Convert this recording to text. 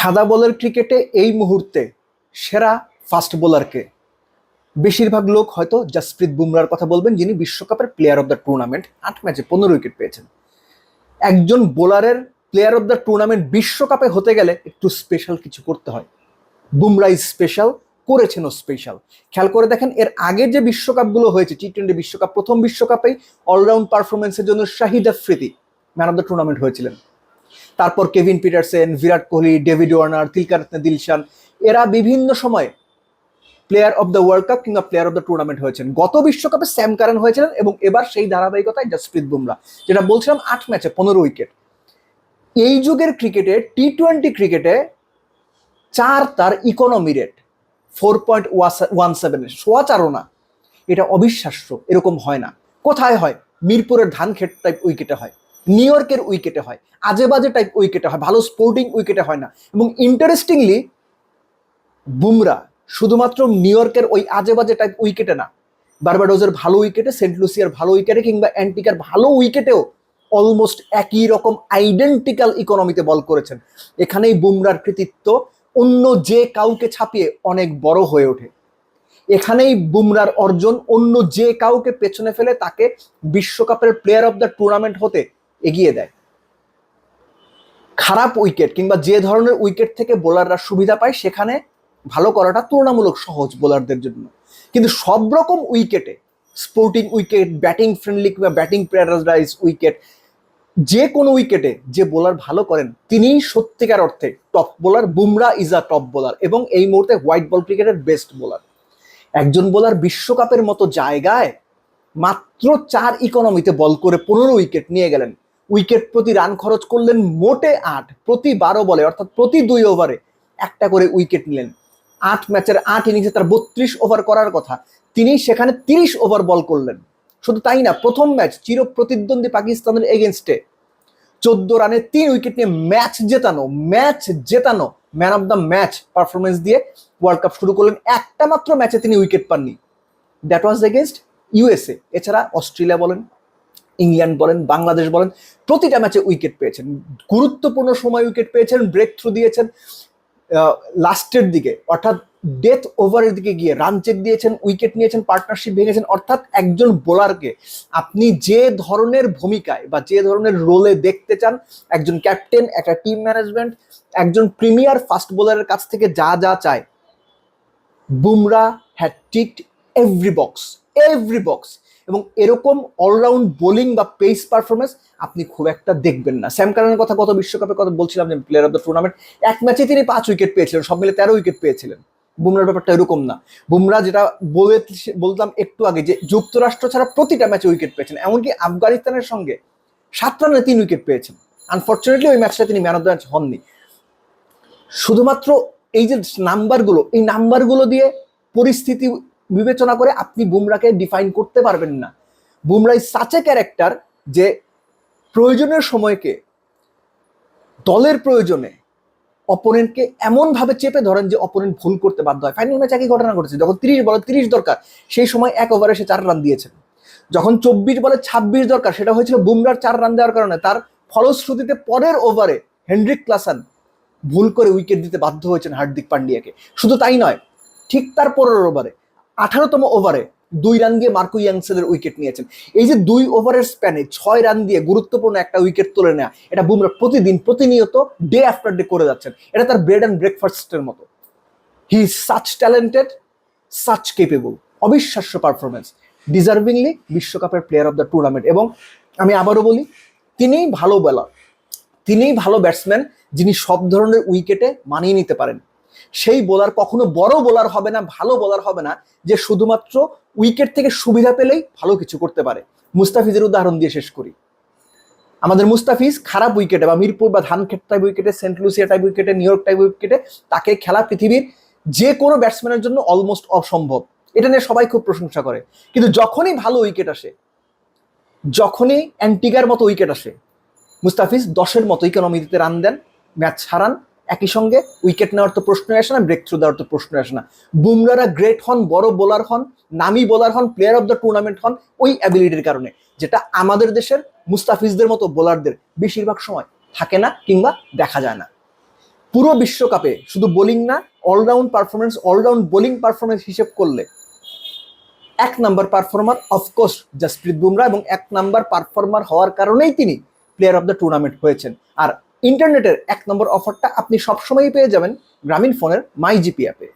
সাদা বলের ক্রিকেটে এই মুহূর্তে সেরা ফাস্ট বোলারকে। বেশিরভাগ লোক হয়তো জাসপ্রীত বুমরার কথা বলবেন, যিনি বিশ্বকাপের প্লেয়ার অফ দ্য টুর্নামেন্ট আট ম্যাচে পনেরো উইকেট পেয়েছেন। একজন বোলারের প্লেয়ার অফ দ্য টুর্নামেন্ট বিশ্বকাপে হতে গেলে একটু স্পেশাল কিছু করতে হয়। বুমরা ইজ স্পেশাল ও স্পেশাল খেয়াল করে দেখেন, এর আগে যে বিশ্বকাপগুলো হয়েছে টি টোয়েন্টি বিশ্বকাপ, প্রথম বিশ্বকাপেই অলরাউন্ড পারফরমেন্সের জন্য Shahid Afridi man of the tournament হয়েছিলেন। তারপর Kevin Pietersen, Virat Kohli, David Warner Tillakaratne Dilshan, এরা বিভিন্ন সময়ে player of the world cup কিংবা প্লেয়ার অফ দ্য টুর্নামেন্ট হয়েছেন। গত বিশ্বকাপে স্যাম কারেন হয়েছিলেন এবং এবার সেই ধারাবাহিকতায় জসপ্রীত বুমরা। যেটা বলছিলাম আট ম্যাচে, পনেরো উইকেট। এই যুগের ক্রিকেটে টি টোয়েন্টি ক্রিকেটে চার তার economy rate four point one seven সোয়া চারও না এটা অবিশ্বাস্য, এরকম হয় না। কোথায় হয়? মিরপুরের ধানক্ষেত টাইপ উইকেটে হয়। নিউ ইয়র্কের উইকেটে হয় আজে বাজে টাইপ উইকেটে হয়, ভালো স্পোর্টিং উইকেটে হয় না। এবং ইন্টারেস্টিংলি বুমরা শুধুমাত্র নিউ ইয়র্কের ওই আজে বাজে টাইপ উইকেটে না বারবাডোজের ভালো উইকেটে সেন্ট লুসিয়ার ভালো উইকেটে কিংবা অ্যান্টিকার ভালো উইকেটেও অলমোস্ট একই রকম আইডেন্টিক্যাল ইকোনমিতে বল করেছেন। এখানেই বুমরার কৃতিত্ব অন্য যে কাউকে ছাপিয়ে অনেক বড় হয়ে ওঠে। এখানেই বুমরার অর্জন অন্য যে কাউকে পেছনে ফেলে তাকে বিশ্বকাপের প্লেয়ার অফ দ্য টুর্নামেন্ট হতে এগিয়ে দেয়। খারাপ উইকেট কিংবা যে ধরনের উইকেট থেকে বোলাররা সুবিধা পায়, সেখানে ভালো করাটা তুলনামূলক সহজ বোলারদের জন্য। কিন্তু সব রকম উইকেটে স্পোর্টিং উইকেট ব্যাটিং ফ্রেন্ডলি কিংবা ব্যাটিং প্যারাডাইজ উইকেট, যে কোনো উইকেটে যে বোলার ভালো করেন, তিনিই সত্যিকার অর্থে top bowler Bumrah is a top bowler এবং এই মুহূর্তে হোয়াইট বল ক্রিকেটের বেস্ট বোলার একজন বোলার বিশ্বকাপের মতো জায়গায় মাত্র চার ইকোনমিতে বল করে পনেরো উইকেট নিয়ে গেলেন। উইকেট প্রতি রান খরচ করলেন মোটে আট, প্রতি বারো বলে, অর্থাৎ প্রতি দুই ওভারে একটা করে উইকেট নিলেন। আট ম্যাচের আট ইনিংসে তার বত্রিশ ওভার করার কথা, তিনি সেখানে তিরিশ ওভার বল করলেন। শুধু তাই না, প্রথম ম্যাচ চির প্রতিদ্বন্দ্বী পাকিস্তানের এগেনস্টে চোদ্দ রানে তিন উইকেট নিয়ে ম্যাচ জেতানো match জেতানো, man of the match performance দিয়ে ওয়ার্ল্ড কাপ শুরু করলেন। একটা মাত্র ম্যাচে তিনি উইকেট পাননি। দ্যাট ওয়াজ এগেনস্ট ইউএসএ, এছাড়া অস্ট্রেলিয়া বলেন। ইংল্যান্ড বলেন, বাংলাদেশ বলেন, প্রতিটা ম্যাচে উইকেট পেয়েছেন। গুরুত্বপূর্ণ সময় উইকেট পেয়েছেন ব্রেক থ্রু দিয়েছেন লাস্টের দিকে, অর্থাৎ ডেথ ওভারের দিকে গিয়ে রান চেক দিয়েছেন, উইকেট নিয়েছেন পার্টনারশিপ ভেঙেছেন, অর্থাৎ একজন বোলারকে আপনি যে ধরনের ভূমিকায় বা যে ধরনের রোলে দেখতে চান, একজন ক্যাপ্টেন একটা টিম ম্যানেজমেন্ট একজন প্রিমিয়ার ফাস্ট বোলারের কাছ থেকে যা যা চায়, Bumrah had ticked every box every box এবং এরকম অলরাউন্ড বোলিং বা পেস পারফরমেন্স আপনি খুব একটা দেখবেন না। স্যাম কারণের কথা গত বিশ্বকাপের কথা বলছিলাম যে প্লেয়ার অফ দ্য টুর্নামেন্ট এক ম্যাচে তিনি পাঁচ উইকেট পেয়েছিলেন, সব মিলে তেরো উইকেট পেয়েছিলেন। বুমরার ব্যাপারটা এরকম না। বুমরা যেটা বলে বলতাম একটু আগে যে যুক্তরাষ্ট্র ছাড়া প্রতিটা ম্যাচে উইকেট পেয়েছেন, এমনকি আফগানিস্তানের সঙ্গে সাত রানে তিন উইকেট পেয়েছেন। আনফর্চুনেটলি ওই ম্যাচটা তিনি ম্যান অফ দ্য ম্যাচ হননি। শুধুমাত্র এই যে নাম্বারগুলো, এই নাম্বারগুলো দিয়ে পরিস্থিতি বিবেচনা করে আপনি বুমরাকে ডিফাইন করতে পারবেন না। Bumrah is such a character যে প্রয়োজনের সময়কে, দলের প্রয়োজনে অপোনেন্টকে এমনভাবে চেপে ধরেন যে অপোনেন্ট ভুল করতে বাধ্য হয়। ফাইনাল ম্যাচ একই ঘটনা ঘটেছে, যখন তিরিশ বলে তিরিশ দরকার, সেই সময় এক ওভারে সে চার রান দিয়েছেন। যখন চব্বিশ বলে ছাব্বিশ দরকার, সেটা হয়েছিল বুমরার চার রান দেওয়ার কারণে। তার ফলশ্রুতিতে পরের ওভারে হেনরিক ক্লাসান ভুল করে উইকেট দিতে বাধ্য হয়েছেন হার্দিক পান্ডিয়াকে। শুধু তাই নয়, ঠিক তার পরের ওভারে আঠারোতম ওভারে দুই রান দিয়ে মার্কো ইয়াংসেলের উইকেট নিয়েছেন। এই যে দুই ওভারের স্প্যানে ছয় রান দিয়ে গুরুত্বপূর্ণ একটা উইকেট তুলে নেওয়া এটা বুমরা প্রতিদিন, প্রতিনিয়ত ডে আফটার ডে করে যাচ্ছেন। এটা তার ব্রেড অ্যান্ড ব্রেকফাস্টের মতো। He is such talented, such capable, অবিশ্বাস্য পারফরমেন্স ডিজার্ভিংলি বিশ্বকাপের প্লেয়ার অফ দ্য টুর্নামেন্ট। এবং আমি আবারও বলি, তিনিই ভালো বলার, তিনিই ভালো ব্যাটসম্যান যিনি সব ধরনের উইকেটে মানিয়ে নিতে পারেন। সেই বোলার কখনো বড় বোলার হবে না, ভালো বোলার হবে না, যে শুধুমাত্র উইকেট থেকে সুবিধা পেলেই ভালো কিছু করতে পারে। মুস্তাফিজের উদাহরণ দিয়ে শেষ করি। আমাদের মুস্তাফিজ খারাপ উইকেটে বা মিরপুর বা ধানক্ষেত টাইপ উইকেটে সেন্ট লুসিয়া টাইপ উইকেটে নিউ ইয়র্ক টাইপ উইকেটে তাকে খেলা পৃথিবীর যে কোনো ব্যাটসম্যানের জন্য অলমোস্ট অসম্ভব। এটা নিয়ে সবাই খুব প্রশংসা করে। কিন্তু যখনই ভালো উইকেট আসে, যখনই অ্যান্টিগার মতো উইকেট আসে, মুস্তাফিজ দশের মতো ইকোনমিতে রান দেন ম্যাচ হারান একই সঙ্গে উইকেট নেওয়ার তো প্রশ্ন আসে না ব্রেক থ্রু দেওয়ার তো প্রশ্ন আসে না। বুমরারা গ্রেট হন, বড় বোলার হন, নামি বোলার হন প্লেয়ার অফ দ্য টুর্নামেন্ট হন ওই অ্যাবিলিটির কারণে, যেটা আমাদের দেশের মুস্তাফিজদের মতো বোলারদের বেশিরভাগ সময় থাকে না কিংবা দেখা যায় না। পুরো বিশ্বকাপে শুধু বোলিং না allround performance allround bowling performance হিসেব করলে এক number performer of course Jasprit Bumrah এবং এক নাম্বার পারফর্মার হওয়ার কারণেই তিনি প্লেয়ার অফ দ্য টুর্নামেন্ট হয়েছেন। আর ইন্টারনেটের এক নম্বর অফারটা আপনি সবসময়ই পেয়ে যাবেন গ্রামীণ ফোনের মাই জিপি অ্যাপে